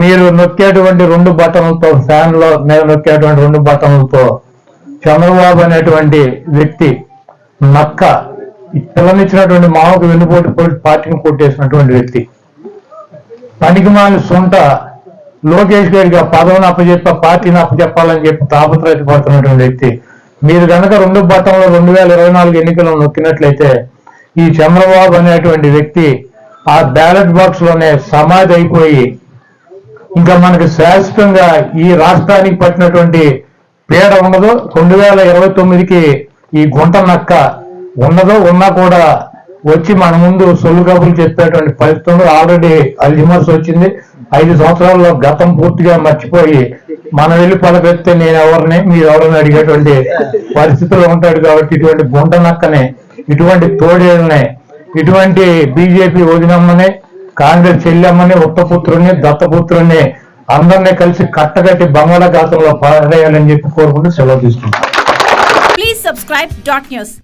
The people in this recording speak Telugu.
మీరు నొక్కేటువంటి రెండు బటన్లతో ఫ్యాన్లో మీద నొక్కేటువంటి రెండు బటన్లతో చంద్రబాబు అనేటువంటి వ్యక్తి నక్క పిల్లనిచ్చినటువంటి మామకు వెన్నుపోటు పోటీ పార్టీని కొట్టేసినటువంటి వ్యక్తి. పనికిమాలి సొంత లోకేష్ గారికి ఆ పదవిని అప్పచెప్ప పార్టీని అప్పచెప్పాలని చెప్పి తాపత్రయపడుతున్నటువంటి వ్యక్తి. మీరు కనుక రెండు బట్టంలో రెండు వేల ఇరవై నాలుగు ఎన్నికలను నొక్కినట్లయితే ఈ చంద్రబాబు అనేటువంటి వ్యక్తి ఆ బ్యాలెట్ బాక్స్లోనే సమాధి అయిపోయి ఇంకా మనకి శాశ్వతంగా ఈ రాష్ట్రానికి పట్టినటువంటి పీడ ఉండదు రెండు వేల ఇరవై తొమ్మిదికి ఈ గుంట నక్క ఉన్నదో ఉన్నా కూడా వచ్చి మన ముందు సొల్లు కబుర్లు చెప్పేటువంటి పరిస్థితులు ఆల్రెడీ అల్జిమర్స్ వచ్చింది. ఐదు సంవత్సరాల్లో గతం పూర్తిగా మర్చిపోయి మనం వెళ్ళి పలకెత్తే నేను ఎవరిని మీరు ఎవరిని అడిగేటువంటి పరిస్థితుల్లో ఉంటాడు కాబట్టి ఇటువంటి గుంట నక్కని ఇటువంటి తోడేళ్ళని ఇటువంటి బీజేపీ వదినమ్మని కాంగ్రెస్ చెల్లెమ్మని ఉత్తపుత్రుని దత్తపుత్రుని అందరినీ కలిసి కట్టగట్టి బంగాళాఖాతంలో పారేయాలని చెప్పి కోరుకుంటూ సెలవు తీసుకుంటాం ప్లీజ్ సబ్స్క్రైబ్ డాట్ న్యూస్